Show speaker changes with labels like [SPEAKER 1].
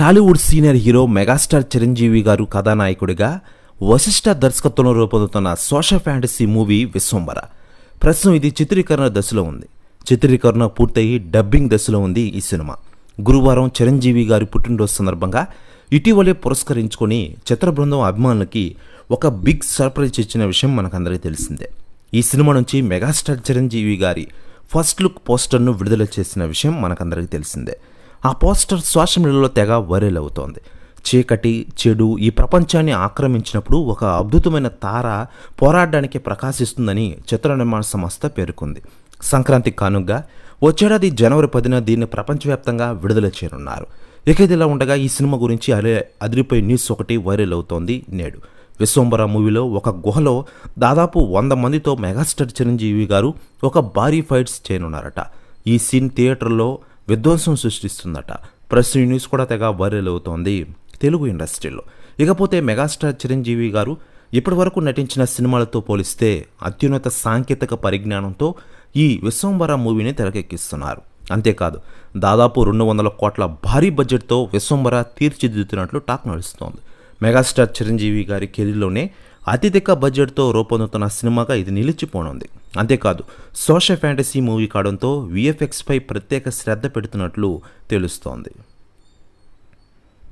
[SPEAKER 1] Tollywood senior hero megastar Chiranjeevi గారు కథానాయకుడిగా వశిష్ఠ దర్శకత్వంలో రూపొందుతున్న సోషల్ ఫ్యాంటసీ మూవీ విశ్వంబర ప్రస్తుతం ఇది చిత్రీకరణ దశలో ఉంది. చిత్రీకరణ పూర్తయి డబ్బింగ్ దశలో ఉంది ఈ సినిమా. గురువారం చిరంజీవి గారి పుట్టినరోజు సందర్భంగా ఇటీవలే పురస్కరించుకొని చిత్ర బృందం అభిమానులకి ఒక బిగ్ సర్ప్రైజ్ ఇచ్చిన విషయం మనకందరికీ తెలిసిందే. ఈ సినిమా నుంచి మెగాస్టార్ చిరంజీవి గారి ఫస్ట్ లుక్ పోస్టర్ను విడుదల చేసిన విషయం మనకందరికీ తెలిసిందే. ఆ పోస్టర్ సోషల్ మీడియాలో తెగ వైరల్ అవుతోంది. చీకటి చెడు ఈ ప్రపంచాన్ని ఆక్రమించినప్పుడు ఒక అద్భుతమైన తార పోరాడడానికి ప్రకాశిస్తుందని చిత్ర నిర్మాణ సంస్థ పేర్కొంది. సంక్రాంతి కానుగ్గా వచ్చేడాది జనవరి పదిన దీన్ని ప్రపంచవ్యాప్తంగా విడుదల చేయనున్నారు. ఇక ఇదిలా ఉండగా ఈ సినిమా గురించి అరే అదిరిపోయే న్యూస్ ఒకటి వైరల్ అవుతోంది నేడు. విశ్వంబర మూవీలో ఒక గుహలో దాదాపు వంద మందితో మెగాస్టార్ చిరంజీవి గారు ఒక భారీ ఫైట్స్ చేయనున్నారట. ఈ సీన్ థియేటర్లో విధ్వంసం సృష్టిస్తుందట. ప్రెస్ న్యూస్ కూడా తెగ వైరల్ అవుతోంది తెలుగు ఇండస్ట్రీలో. ఇకపోతే మెగాస్టార్ చిరంజీవి గారు ఇప్పటివరకు నటించిన సినిమాలతో పోలిస్తే అత్యున్నత సాంకేతిక పరిజ్ఞానంతో ఈ విశ్వంబర మూవీని తెరకెక్కిస్తున్నారు. అంతేకాదు దాదాపు రెండు వందల కోట్ల భారీ బడ్జెట్తో విశ్వంబర తీర్చిదిద్దుతున్నట్లు టాక్ నడుస్తోంది. మెగాస్టార్ చిరంజీవి గారి కెరీర్లోనే అత్యధిక బడ్జెట్తో రూపొందుతున్న సినిమాగా ఇది నిలిచిపోనుంది. అంతేకాదు సోషల్ ఫ్యాంటసీ మూవీ కావడంతో విఎఫ్ఎక్స్పై ప్రత్యేక శ్రద్ధ పెడుతున్నట్లు తెలుస్తోంది.